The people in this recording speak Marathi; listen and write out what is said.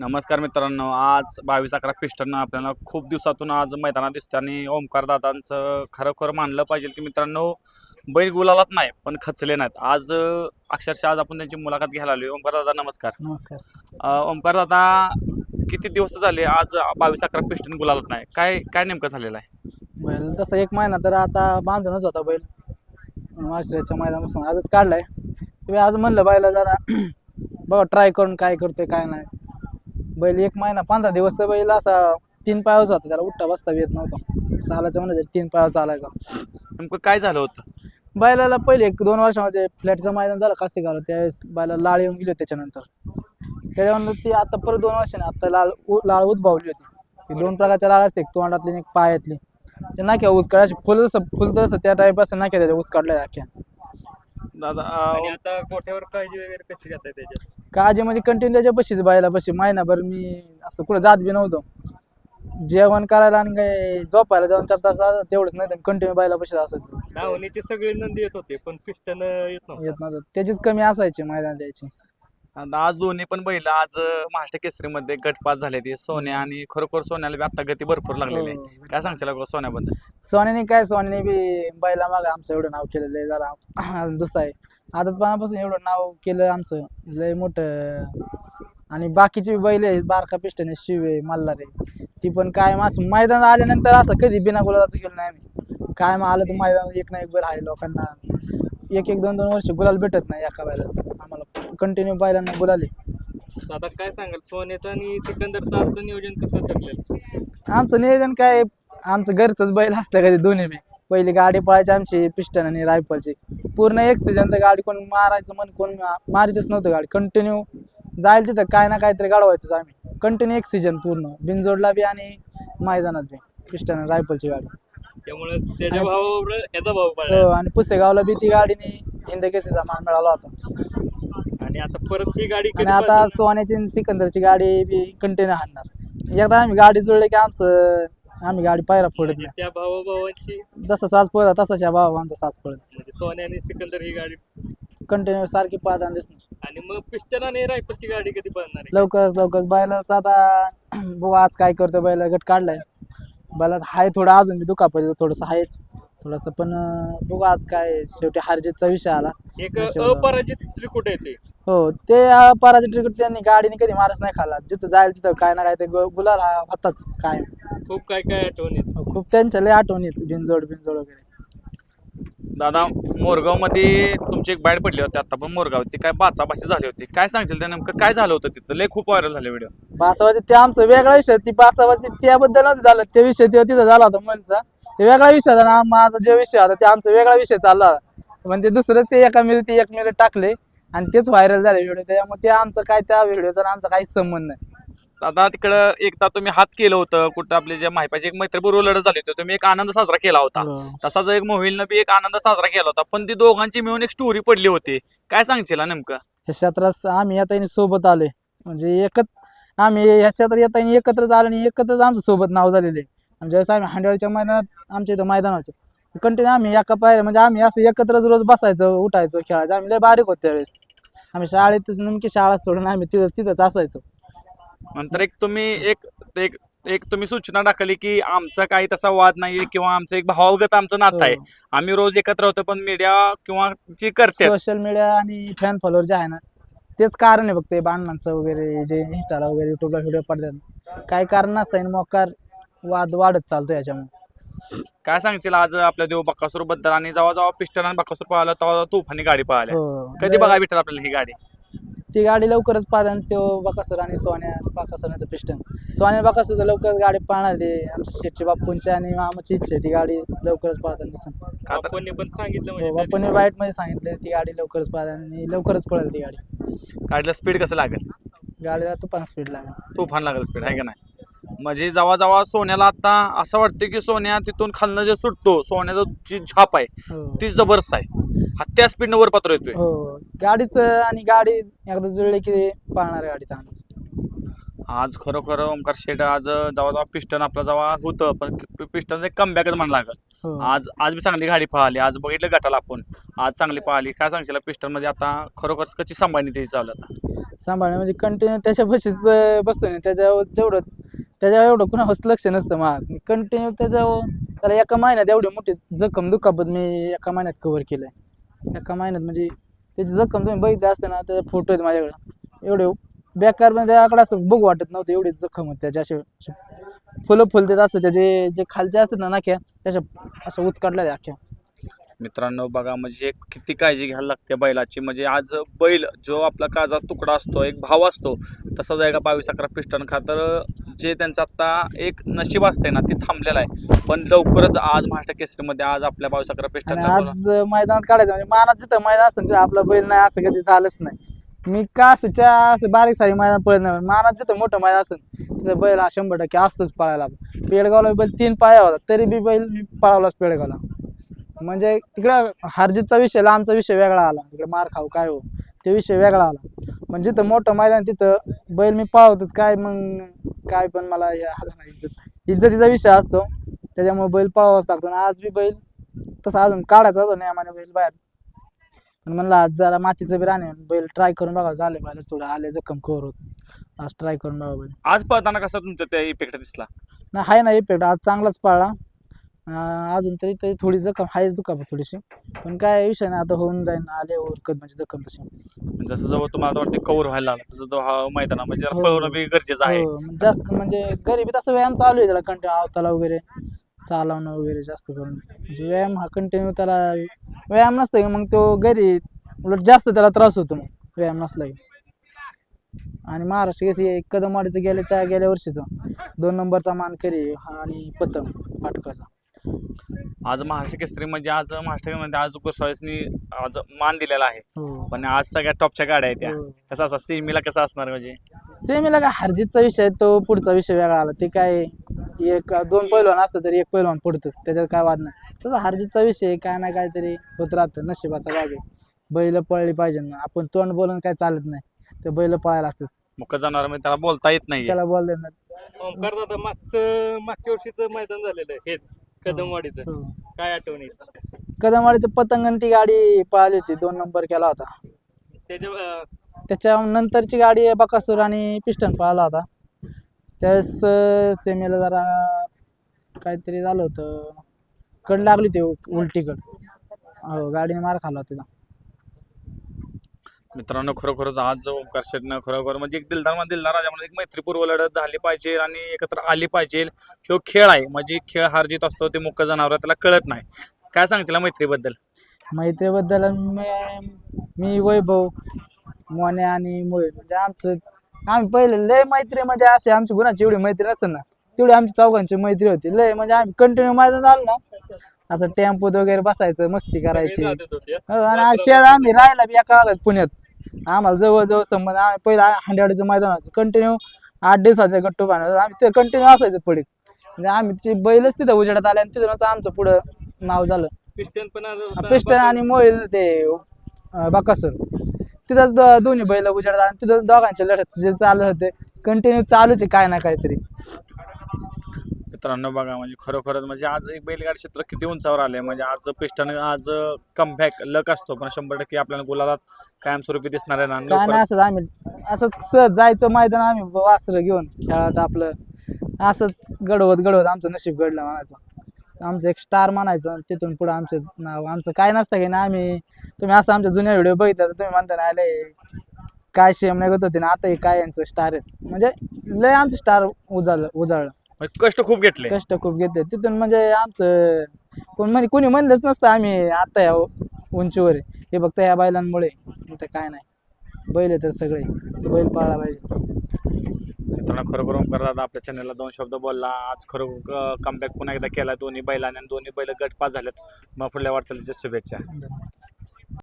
नमस्कार मित्रांनो आज बावीस अकरा पिस्टन आपल्याला खूप दिवसातून आज मैदानात दिसतं आणि ओमकार दादांचं खरोखर मानलं पाहिजे की मित्रांनो बैल गुलालात नाही पण खचले नाहीत. आज अक्षरशः आज आपण त्यांची मुलाखत घ्यायला आलोय. ओमकार दादा नमस्कार. नमस्कार. अं, ओमकार दादा किती दिवस झाले आज बावीस अकरा पिस्टन गुलालात नाही? काय काय नेमकं झालेलं आहे? बैल तसं एक महिना तर आता बांधूनच होता बैल. माश्रयाच्या मैदानापासून आजच काढलाय. आज म्हणलं बैला जरा बघा ट्राय करून काय करतोय काय नाही. बैल एक महिना पंधरा दिवस तर बैल असा तीन पायावरच होता त्याला उठता बसता येत नव्हतं. चालायचं म्हणजे तीन पायावर चालायचा. नेमकं काय झालं होतं? बैलाला पहिले एक दोन वर्षामध्ये फ्लॅटचं मैदान झालं कासे गाव त्यावेळेस बैला लाळ येऊन गेली होती त्याच्यानंतर. त्याच्यानंतर ती आता परत दोन वर्षाने आता लाल उ- लाळ उद्भावली होती. ती दोन प्रकारच्या लाळ असते एक तोंडातली आणि एक पायातली. ते नाक्या काढायची फुल जसं फुल तसं त्या टाईप असं नाक्या त्याच्या ऊस काढल्या अख्ख्या दादा आणि अं, आता गोठ्यावर काळजी वगैरे कशी घेताय त्याच्यात? काळजी म्हणजे कंटिन्यू त्याच्या बशीच बायला बशी महिनाभर मी असं कुठं जात बी नव्हतो. जेवण करायला आणि काय झोपायला दोन चार तास तेवढंच नाही कंटिन्यू बायला बशीच असायचं. धावणीचे सगळे नंदी येत होते पण पिस्टन येत नव्हतं. येत नव्हतं. त्याचीच कमी असायची मैदान द्यायची. आता आज दोन्ही पण बैल आज अं, महाराष्ट्र केसरीमध्ये गटपास झाले ते सोन्या आणि खरोखर सोन्याला बी आता गती भरपूर लागलेली हो. आहे काय सांगशील सोन्याबद्दल? सोन्याने काय सोन्याने बी बैला माग आमचं एवढं नाव आहे जरा अजून दुसरं आहे. आदतपणापासून एवढं नाव केलं आमचं लय मोठं. आणि बाकीचे बी बैल आहेत बारका पिस्टन आहे शिव आहे मल्हार आहे ती पण काय असं मैदानात आल्यानंतर असं कधी बिना गुलालाचं केलं नाही आम्ही. काय मग आलं तर मैदानात एक ना एक बैल आहे लोकांना. एक एक दोन दोन वर्ष गुलाल भेटत नाही एका बैला आम्हाला कंटिन्यू बैलांना गुलाले आता काय सांगाल? सोन्याचं आणि सिकंदरचं आजचं नियोजन कसं ठरलेलं? आमचं नियोजन काय आमचं घरचंच बैल असलं कधी दोन्ही बी. पहिली गाडी पळायची आमची पिस्टन आणि रायफलची. पूर्ण एक सीझन तर गाडी कोण मारायचं मन कोण मा- मारितच नव्हतं गाडी. कंटिन्यू जाईल तिथं काय ना काहीतरी गाडवायचंच आम्ही. कंटिन्यू एक सीझन पूर्ण. बिनजोडला बी आणि मैदानात बी. पिस्टन आणि रायफलची गाडी. त्यामुळे त्याच्या भावावर याचा भाव हो आणि पुसेगावला बी ती गाडीने हिंद केसीचा मान मिळाला होता. आणि आता परत ही गाडी कधी आणि आता? सोन्याची आणि सिकंदरची गाडी बी कंटिन्यू हाणणार. एकदा आम्ही गाडी जुळले की आमचं आम्ही गाडी पायरा फोडत म्हणजे नाही. त्या भावाभावांची? जसं साज पळत तसाच या बाबा आमचा साज पळत म्हणजे सोन्या आणि सिकंदर ही गाडी कंटिन्यू सारखी पाहताना दिसणार. आणि मग पिस्टन आणि रायफलची गाडी कधी पळणार आहे? लवकरच लवकर बैलाचा आता बघू आज काय करतो बैला? गट काढलाय. बैला हाय थोडं अजून बी दुखापत थोडंसं आहेच थोडंसं पण अं, बघू आज काय शेवटी हारजीतचा विषय आला. एक. अपराजित त्रिकुट येते हो ते अं, पराजय ट्रिकट त्यांनी गाडीने कधी मारच नाही खाल्ला. जिथं जाईल तिथं काय ना काय ते गु- गुलाल हा होताच काय खूप काय काय आठवणीत खूप त्यांच्या लय आठवण येत बिनजोड बिनजोड वगैरे. दादा मोरगावमध्ये तुमची एक बॅड पडली होती आता पण मोरगाव ती काय बाचाबाची झाली होती. काय सांगशील त्या नेमकं? काय झालं होतं तिथं? लय खूप व्हायरल झाले व्हिडिओ बाचावाची ते आमचं वेगळा विषय. ती बाचावाची त्याबद्दल नव्हतं झालं. ते विषय ते तिथं झाला होता मनचा ते वेगळा विषय होता ना माझा जो विषय होता ते आमचा वेगळा विषय चालला होता. म्हणजे दुसरंच ते एका मिनिट ते एक मिनिट टाकले आणि तेच व्हायरल झाले व्हिडिओ त्याच्यामुळे ते आमचं काय त्या व्हिडिओचा आमचा काहीच संबंध नाही. दादा तिकडं एकदा तुम्ही हात केलं होतं कुठं आपले जे माहिपाची एक मैत्रीपूर्व लढत झाली होती तुम्ही एक आनंद साजरा केला होता. हो. तसाच एक मोहिलनं बी एक आनंद साजरा केला होता पण ती दोघांची मिळून एक स्टोरी पडली होती. काय सांगशील नेमकं? ह्या क्षेत्रात आम्ही येता येईन सोबत आलोय. म्हणजे एकच आम्ही ह्या क्षेत्रात येता येईन एकत्रच आलो आणि एकत्रच आमचं सोबत नाव झालेले ज्यावेळेस आम्ही हांडवळच्या मैदानात आमच्या इथं मैदानाचं कंटिन्यू आम्ही एका पाहिजे म्हणजे आम्ही असं एकत्रच रोज बसायचं उठायचं खेळायचं. आम्ही लय बारीक होतो त्यावेळेस. आम्ही शाळेतच नेमकी शाळा सोडून आम्ही तिथं तिथंच असायचो. नंतर एक तुम्ही एक एक एक तुम्ही सूचना टाकली की आमचा काही तसा वाद नाही किंवा आमचं एक भावागत आमचं नातं आहे. आम्ही रोज एकत्र होतो पण मीडिया किंवा जी करते सोशल मीडिया आणि फॅन फॉलोअर जे आहे ना तेच कारण आहे फक्त हे भांडणांचं वगैरे जे इंस्टाला वगैरे युट्यूबला व्हिडिओ पडतात. काही कारण नसतं मोकार वाद वाढत चालतो याच्यामुळे. काय सांगशील आज आपल्या देव बक्कासूरबद्दल? आणि जेव्हा जेव्हा पिस्टन आणि बक्कासूर पळाला तेव्हा तुफानी गाडी पळाल्या. हो. कधी बघायला भेटेल आपल्याला ही गाडी? ती गाडी लवकरच पाहता तो बकासूर आणि सोन्या बकासूरचं पिस्टन. सोन्या बकासूर तर लवकरच गाडी पाहणार ते आमच्या शेटची बापूंची आणि मामाची इच्छा आहे ती गाडी लवकरच पाहताना दिसन. का तर- आपण पण सांगितलं म्हणजे त्या बापूंनी दिवशी. वाईटमध्ये सांगितलं ती गाडी लवकरच पाहता आणि लवकरच पळेल ती गाडी. गाडीला स्पीड कसं लागेल? गाडीला तुफान स्पीड लागेल. तुफान लागेल स्पीड आहे का नाही? म्हणजे जेव्हा सोन्याला आता असं वाटतं की सोन्या तिथून खालनं जे सुटतो सोन्याचा जी झाप आहे हो. ती जबरदस्त आहे. हा त्या स्पीडनं वर पात्र येतोय. हो. गाडीच आणि गाडी एकदा जुळली की पाहणार गाडी चांगलीच. आज खरोखर ओमकार शेट आज जेव्हा जेव्हा पिस्टन आपलं जेव्हा होतं पण पिस्टनचं एक कमबॅकच म्हणा लागल. हो. आज आज बी चांगली गाडी पळाली आज बघितलं गटाला आपण. आज चांगली पळाली. काय सांगशील पिस्टनमध्ये आता खरोखर कशी सांभाळणी त्याची चालू आहे आता? सांभाळणं म्हणजे कंटिन्यू त्याच्या बशीच बसून त्याच्यावर जेवढं त्याच्यावर एवढं कुणाच लक्ष नसतं मग कंटिन्यू त्याच्या त्याला एका महिन्यात एवढी मोठी जखम दुखापत मी एका महिन्यात कव्हर केलंय. एका महिन्यात म्हणजे त्याची जखम तुम्ही बघितली असते ना त्याचे फोटो आहेत माझ्याकडे. एवढे बेकार म्हणजे त्याकडे असं बघू वाटत नव्हतं एवढी जखम होती. त्याच्या असे फुलं फुलतात असं त्याचे जे खालचे असतात ना नाख्या त्याच्या असं उचकाटल्या त्या अख्ख्या मित्रांनो बघा म्हणजे किती काळजी घ्यायला लागते बैलाची. म्हणजे आज बैल जो आपला काजा तुकडा असतो एक भाव असतो तसाच आहे का बावीस अकरा पिस्टन खातर जे त्यांचं आता एक नशीब असते ना ते थांबलेलं आहे. पण लवकरच आज महाराष्ट्र केसरीमध्ये आज आपल्या बावीस अकरा आणि पिस्टन आज मैदानात काढायचं म्हणजे मानात जिथं मैदान असेल तिथं आपला बैल नाही असं कधी झालंच नाही. मी का असं च्या असं बारीक सारी मैदान पळत नाही मानात जिथं मोठं मैदान असेल तिथं बैल हा शंभर टक्के असतोच पळायला. पेडगावला बैल तीन पाया होता तरी बी बैल मी पळावलाच पेडगावला. म्हणजे तिकडं हारजीतचा विषय लांबचा विषय वेगळा आला. तिकडे मार खाऊ काय हो ते विषय वेगळा आला. पण जिथं मोठं मैदान तिथं बैल मी पाळवतोच काय मग काय पण मला आलं नाही. इज्जत इज्जतीचा विषय असतो. त्याच्यामुळे बैल पळावाच लागतो. आणि आज बी बैल तसा अजून काढायचा होता नियमाने बैल बाहेर. पण म्हणलं आज जरा मातीचं बी राहणे बैल ट्राय करून बघा झाले बैल थोडं आले जखम कवर होत. आज ट्राय करून बघा बैल. आज पळताना कसा तुमचा त्या इफेक्ट दिसला? नाही आहे ना इफेक्ट आज चांगलाच पाळला. अजून तरी तरी थोडी जखम आहेच दुखापत थोडीशी. पण काय विषय नाही आता होऊन जाईन आले ओरकत म्हणजे जखम तशी. जसं जवळ तुम्हाला वाटते कव्हर व्हायला लागला तसं तो हा मैदानामध्ये जरा हो. पळवणं बी गरजेचं आहे. हो, मग जास्त म्हणजे गरीबी तसं व्यायाम चालू आहे त्याला कंटिन्यू आवताला वगैरे चालवणं वगैरे जास्त करून. म्हणजे व्यायाम हा कंटिन्यू त्याला व्यायाम नसतं की मग तो घरी उलट जास्त त्याला त्रास होतो मग व्यायाम नसला की. आणि महाराष्ट्र केसरी कदमवाडीचं गेल्याच्या गेल्या वर्षीचं दोन नंबरचा मानकरी आणि पतंग पाटकाचा आज महाराष्ट्र केसरी म्हणजे आज महाराष्ट्रमध्ये आज गोस्वामीसनी आज मान दिलेला आहे. हो. पण आज सगळ्या टॉपच्या गाड्या आहेत त्या. हो. कसं असं सेमीला कसं असणार म्हणजे? सेमीला काय हरजीतचा विषय तो पुढचा विषय वेगळा आला. ते काय एक दोन पैलवान असतं तरी एक पैलवान पुढतच. त्याच्यात काय वाद नाही. तसा हरजीतचा विषय काय ना काहीतरी होत राहतं नशिबाचा भाग आहे. बैल पळली पाहिजे ना. आपण तोंड बोलून काय चालत नाही. ते बैल पळायला लागतात. मुख जाणार म्हणजे त्याला बोलता येत नाही त्याला बोल देणार ओमकार दादा मागचं मागच्या वर्षीचं मैदान झालेलं आहे हेच. कदमवाडीचं. काय आठवण कदमवाडीचं पतंग आणि ती गाडी पळाली होती. दोन नंबर केला होता. त्याच्या अं, त्याच्या नंतरची गाडी बकासूर आणि पिस्टन पळाला होता. त्यावेळेस अं, सेमीला जरा काहीतरी झालं होतं. कड लागली होती उ- उलटी कड हो गाडीने मार खाल्ला होता तिथं. मित्रांनो खरोखरच आज ओंकार शेटनं खरोखर म्हणजे एक दिलदारमध्ये दिलदार राजामध्ये एक मैत्रीपूर्व लढत झाली पाहिजे आणि एकत्र आली पाहिजे. ह्यो खेळ आहे. म्हणजे खेळ हार जीत असतो ते मुख्य जनावर त्याला कळत नाही. काय सांगतील मैत्रीबद्दल? मैत्रीबद्दल मी मी वैभव मोने आणि मुळे म्हणजे आमचं आम्ही पहिले लय मैत्री म्हणजे असे आमची गुणाची एवढी मैत्री नसेल ना. तेवढी आमची चौघांची मैत्री होती. लय म्हणजे आम्ही कंटिन्यू मैदान आलो ना. असं टेम्पोत वगैरे बसायचं मस्ती करायची. हो, आणि शेत आम्ही राहिला बी एका भागात पुण्यात. आम्हाला जवळजवळ संबंध आम्ही पहिलं हांडेवाडीचं मैदान व्हायचं कंटिन्यू आठ दिवसाचे गट्टू बांधायचं आम्ही ते कंटिन्यू असायचं पुढे. म्हणजे आम्ही ती बैलच तिथं उजेडात आले आणि तिथूनच आमचं पुढं नाव झालं. पिस्टन पण. पिस्टन आणि मोईल ते बकासूर. तिथंच दोन्ही बैल उजेडात आणि तिथं दोघांचे लढत जे चालू होते. कंटिन्यू चालूच आहे काय ना काहीतरी. मित्रांनो बघा म्हणजे खरोखरच म्हणजे आज एक बैलगाडी क्षेत्र किती उंचावर आले म्हणजे आज पिस्टन आज कमबॅक लक असतो पण शंभर टक्के आपल्याला गुलाबात कायमस्वरूपी दिसणार आहे ना. काय नाही लवकरच- असंच आम्ही असंच सहज जायचं मैदान आम्ही वासरं घेऊन खेळात आपलं. असंच गडवत गडवत आमचं नशीब घडलं म्हणायचं. आमचं एक स्टार म्हणायचं आणि तिथून पुढं आमचं नाव आमचं काय नसतं की ना आम्ही तुम्ही असं आमच्या जुन्या व्हिडिओ बघितला तर तुम्ही म्हणता ना आले काय शेम नाही होत होते ना आता हे काय यांचं स्टार आहे. म्हणजे लय आमचं स्टार उजाळलं उजाळलं. म्हणजे कष्ट खूप घेतले. कष्ट खूप घेते तिथून म्हणजे आमचं कोण म्हणे कोणी म्हणलंच नसतं आम्ही आता या उंचीवर आहे. हे फक्त या बैलांमुळे तर काय नाही. बैल तर सगळे. ते बैल पाळला पाहिजे. मित्रांनो खरोखर ओंकार दादा आपल्या चॅनलला दोन शब्द बोलला. आज खरोखर कमबॅक पुन्हा एकदा केला. दोन्ही बैलाने आणि दोन्ही बैल गट पास झालेत. मग पुढल्या वाटचालीच्या शुभेच्छा.